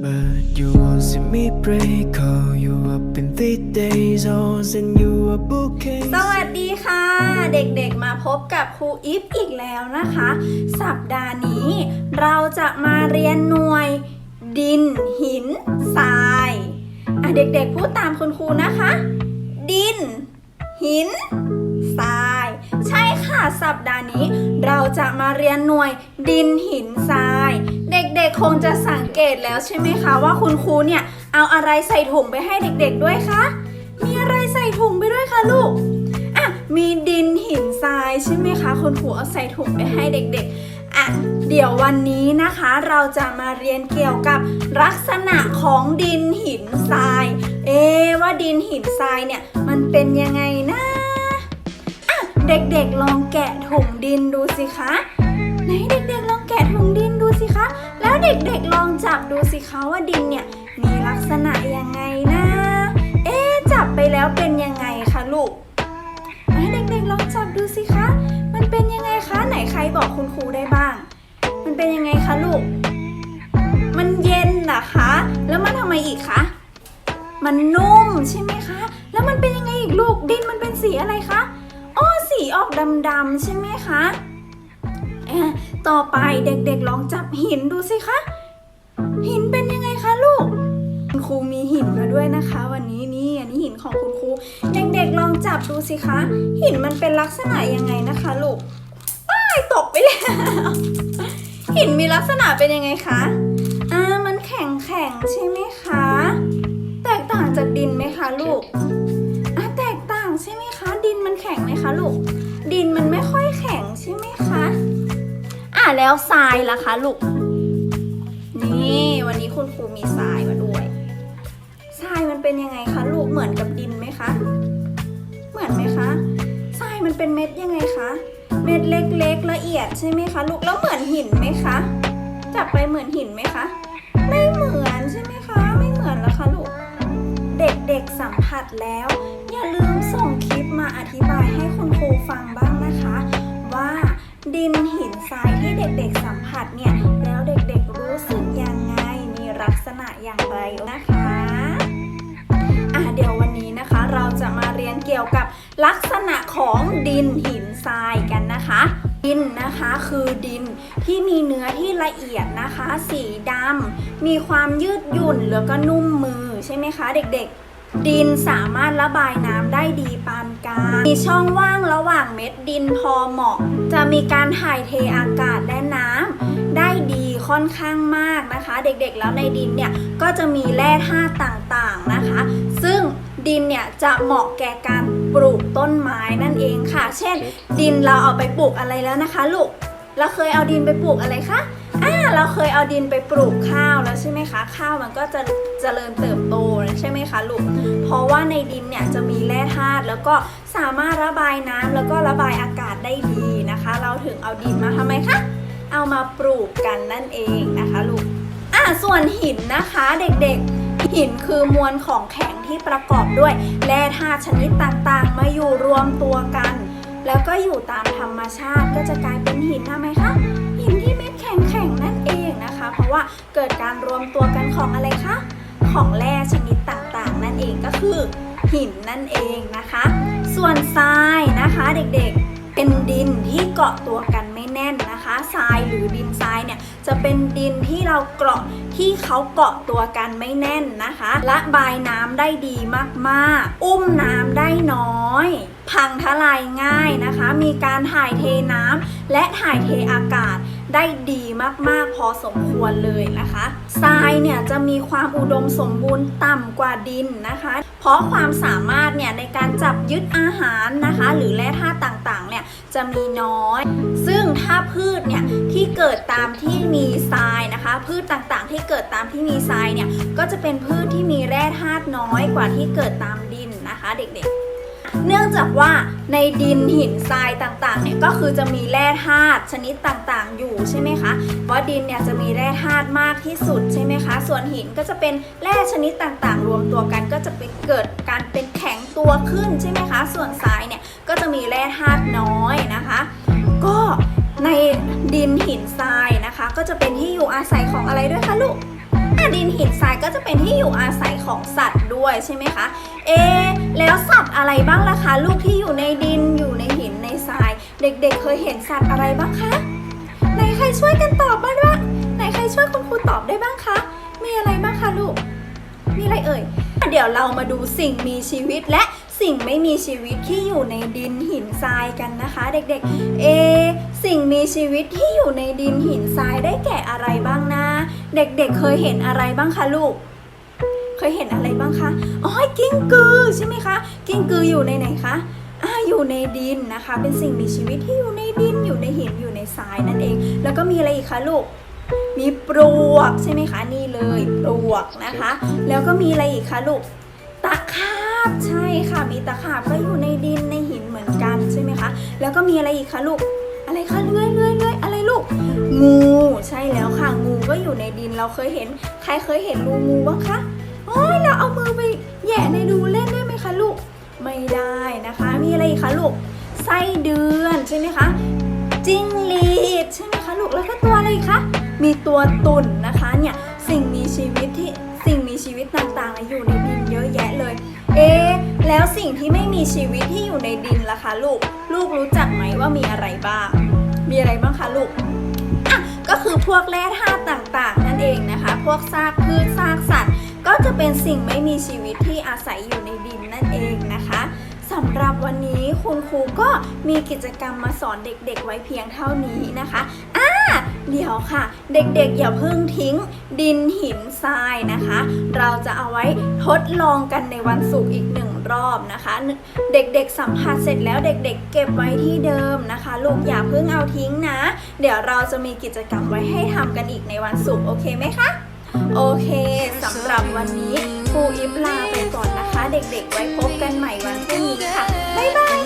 But you won't see me break. Call you up in three days. I'll send you a bouquet. สวัสดีค่ะ เด็กๆมาพบกับครูอิฟอีกแล้วนะคะ สัปดาห์นี้เราจะมาเรียนหน่วย ดิน หิน ทรายอะเด็กๆพูดตามคุณครูนะคะ ดิน หินทราย ใช่ค่ะ สัปดาห์นี้ เราจะมาเรียนหน่วย ดินหินทราย ด็กๆ คงจะสังเกตแล้วใช่ไหมคะว่าคุณครูเนี่ยเอาอะไรใส่ถุงไปให้เด็กๆด้วยคะ มีอะไรใส่ถุงไปด้วยคะลูก อะ มีดินหินทรายใช่ไหมคะ คุณครูเอาใส่ถุงไปให้เด็กๆ อะ เดี๋ยววันนี้นะคะเราจะมาเรียนเกี่ยวกับลักษณะของดินหินทราย เอ๊ว่าดินหินทรายเนี่ยมันเป็นยังไงนะอะเด็กๆ ลองแกะถุงดินดูสิคะ ไหนเด็กๆ ลองแกะถุงดิน สิคะ แล้วเด็กๆลองจับดูสิคะว่าดินเนี่ยมีลักษณะยังไงนะ เอ๊จับไปแล้วเป็นยังไงคะลูกให้เด็กๆลองจับดูสิคะ มันเป็นยังไงคะ ไหนใครบอกคุณครูได้บ้าง มันเป็นยังไงคะลูก มันเย็นเหรอคะ แล้วมันทำไมอีกคะ มันนุ่มใช่ไหมคะ แล้วมันเป็นยังไงอีกลูก ดินมันเป็นสีอะไรคะ อ๋อ สีออกดำๆใช่ไหมคะเอ่อ ต่อไปเด็กๆลองจับหินดูสิคะ หินเป็นยังไงคะลูก คุณครูมีหินมาด้วยนะคะ วันนี้นี่อันนี้หินของคุณครู เด็กๆลองจับดูสิคะ หินมันเป็นลักษณะยังไงนะคะลูกป้ายตกไปแล้ว หินมีลักษณะเป็นยังไงคะ อ่า มันแข็งแข็งๆใช่ไหมคะ แล้วทรายล่ะคะลูก นี่วันนี้คุณครูมีทรายมาด้วยทรายมันเป็นยังไงคะลูกเหมือนกับดินไหมคะ เหมือนไหมคะทรายมันเป็นเม็ดยังไงคะ เม็ดเล็กๆละเอียดใช่ไหมคะลูกแล้วเหมือนหินไหมคะจับไปเหมือนหินไหมคะ ไม่เหมือนใช่ไหมคะ ไม่เหมือนแล้วคะลูกเด็กๆสัมผัสแล้ว อย่าลืมส่งคลิปมาอธิบายให้คุณครูฟังบ้างนะคะ ว่าดินหิน เด็กๆสัมผัสเนี่ย แล้วเด็กๆรู้สึกยังไง มีลักษณะอย่างไรนะคะอะเดี๋ยววันนี้นะคะ เราจะมาเรียนเกี่ยวกับลักษณะของดินหินทรายกันนะคะ ดินนะคะคือดินที่มีเนื้อที่ละเอียดนะคะ สีดำมีความยืดหยุ่นแล้วก็นุ่มมือใช่ไหมคะ เด็กๆ ดินสามารถระบายน้ำได้ดีปานกลาง มีช่องว่างระหว่างเม็ดดินพอเหมาะ จะมีการถ่ายเทอากาศและน้ำได้ดีค่อนข้างมากนะคะ เด็กๆแล้วในดินเนี่ยก็จะมีแร่ธาตุต่างๆนะคะ ซึ่งดินเนี่ยจะเหมาะแก่การปลูกต้นไม้นั่นเองค่ะ เช่น ดินเราเอาไปปลูกอะไรแล้วนะคะ ลูก เราเคยเอาดินไปปลูกอะไรคะ อ่าเราเคยเอาดินไปปลูกข้าวแล้วใช่ไหมคะ ข้าวมันก็จะเจริญเติบโตใช่ไหมคะลูก เพราะว่าในดินเนี่ยจะมีแร่ธาตุแล้วก็สามารถระบายน้ำแล้วก็ระบายอากาศได้ดีนะคะ เราถึงเอาดินมาทำไมคะ เอามาปลูกกันนั่นเองนะคะลูก อะส่วนหินนะคะเด็กๆหินคือมวลของแข็งที่ประกอบด้วยแร่ธาตุชนิดต่างๆ มาอยู่รวมตัวกัน แล้วก็อยู่ตามธรรมชาติก็จะกลายเป็นหินทำไมคะ เพราะว่าเกิดการรวมตัวกันของอะไรคะ ของแร่ชนิดต่างๆ นั่นเองก็คือ หินนั่นเองนะคะ ส่วนทรายนะคะเด็กๆ เป็นดินที่เกาะตัวกันไม่แน่นนะคะทรายหรือดินทรายเนี่ยจะเป็นดินที่เราเกาะที่เขาเกาะตัวกันไม่แน่นนะคะระบายน้ำได้ดีมากๆ อุ้มน้ำได้น้อย พังทลายง่ายนะคะ มีการถ่ายเทน้ำและถ่ายเทอากาศ ได้ดีมากๆพอสมควรเลยนะคะทรายเนี่ยจะมีความอุดมสมบูรณ์ต่ำกว่าดินนะคะ เพราะความสามารถเนี่ยในการจับยึดอาหารนะคะ หรือแร่ธาตุต่างๆเนี่ยจะมีน้อย ซึ่งถ้าพืชเนี่ยที่เกิดตามที่มีทรายนะคะ พืชต่างๆ ที่เกิดตามที่มีทรายเนี่ยก็จะเป็นพืชที่มีแร่ธาตุน้อยกว่าที่เกิดตามดินนะคะ เด็กๆ เนื่องจากว่าในดินหินทรายต่างๆเนี่ยก็คือจะมีแร่ธาตุชนิดต่างๆ อยู่ใช่ไหมคะเพราะดินเนี่ยจะมีแร่ธาตุมากที่สุดใช่ไหมคะ ส่วนหินก็จะเป็นแร่ชนิดต่างๆ รวมตัวกันก็จะเป็นเกิดการเป็นแข็งตัวขึ้นใช่ไหมคะ ส่วนทรายเนี่ยก็จะมีแร่ธาตุน้อยนะคะ ก็ในดินหินทรายนะคะ ก็จะเป็นที่อยู่อาศัยของอะไรด้วยคะลูก ดินหินทรายก็จะเป็นที่อยู่อาศัยของสัตว์ด้วยใช่ไหมคะ เอ แล้วสัตว์อะไรบ้างล่ะคะลูกที่อยู่ในดินอยู่ในหินในทราย เด็กๆเคยเห็นสัตว์อะไรบ้างคะไหนใครช่วยกันตอบบ้างวะไหนใครช่วยคุณครูตอบได้บ้างคะมีอะไรบ้างคะลูกมีอะไรเอ่ยเดี๋ยวเรามาดูสิ่งมีชีวิตและ สิ่งไม่มีชีวิตที่อยู่ในดินหินทรายกันนะคะ เด็กๆ เอ สิ่งมีชีวิตที่อยู่ในดินหินทรายได้แก่อะไรบ้างนะ เด็กๆ เคยเห็นอะไรบ้างคะลูก เคยเห็นอะไรบ้างคะอ๋อกิ้งกือใช่ไหมคะ กิ้งกืออยู่ในไหนคะอ่าอยู่ในดินนะคะ เป็นสิ่งมีชีวิตที่อยู่ในดินอยู่ในหินอยู่ในทรายนั่นเอง แล้วก็มีอะไรอีกคะลูกมีปลวกใช่ไหมคะนี่เลยปลวกนะคะ แล้วก็มีอะไรอีกคะลูกาบใช่ค่ะมีตะขาบก็อยู่ในดินในหินเหมือนกันใช่ไหมคะแล้วก็มีอะไรอีกคะลูกอะไรคะเลื่อยเลื่อยเลื่อยอะไรลูก งูใช่แล้วค่ะงูก็อยู่ในดินเราเคยเห็น ใครเคยเห็นรูงูบ้างคะโอ้ยเราเอามือไปแย่ในรูเล่นได้ไหมคะลูกไม่ได้นะคะ มีอะไรอีกคะลูกไส้เดือนใช่ไหมคะจิ้งหรีดใช่ไหมคะลูกแล้วก็ตัวอะไรคะมีตัวตุ่นนะคะเนี่ยสิ่งมีชีวิตที่ สิ่งมีชีวิตต่างๆ อยู่ในดินเยอะแยะเลย เอะแล้วสิ่งที่ไม่มีชีวิตที่อยู่ในดินล่ะคะลูก ลูกรู้จักไหมว่ามีอะไรบ้าง มีอะไรบ้างคะลูกอะก็คือพวกแร่ธาตุต่างๆ นั่นเองนะคะ พวกซากพืชซากสัตว์ ก็จะเป็นสิ่งไม่มีชีวิตที่อาศัยอยู่ในดินนั่นเองนะคะสำหรับวันนี้คุณครูก็มีกิจกรรมมาสอนเด็กๆไว้เพียงเท่านี้นะคะอ่า เดี๋ยวค่ะ เด็กๆ อย่าเพิ่งทิ้งดินหินทรายนะคะ เราจะเอาไว้ทดลองกันในวันศุกร์อีกหนึ่งรอบนะคะ เด็กๆสัมผัสเสร็จแล้วเด็กๆ เก็บไว้ที่เดิมนะคะ ลูกอย่าเพิ่งเอาทิ้งนะ เดี๋ยวเราจะมีกิจกรรมไว้ให้ทำกันอีกในวันศุกร์โอเคไหมคะโอเคสำหรับวันนี้ครูอิฟลาไปก่อนนะคะ เด็กๆ ไว้พบกันใหม่วันที่นี้ค่ะ บ๊ายบาย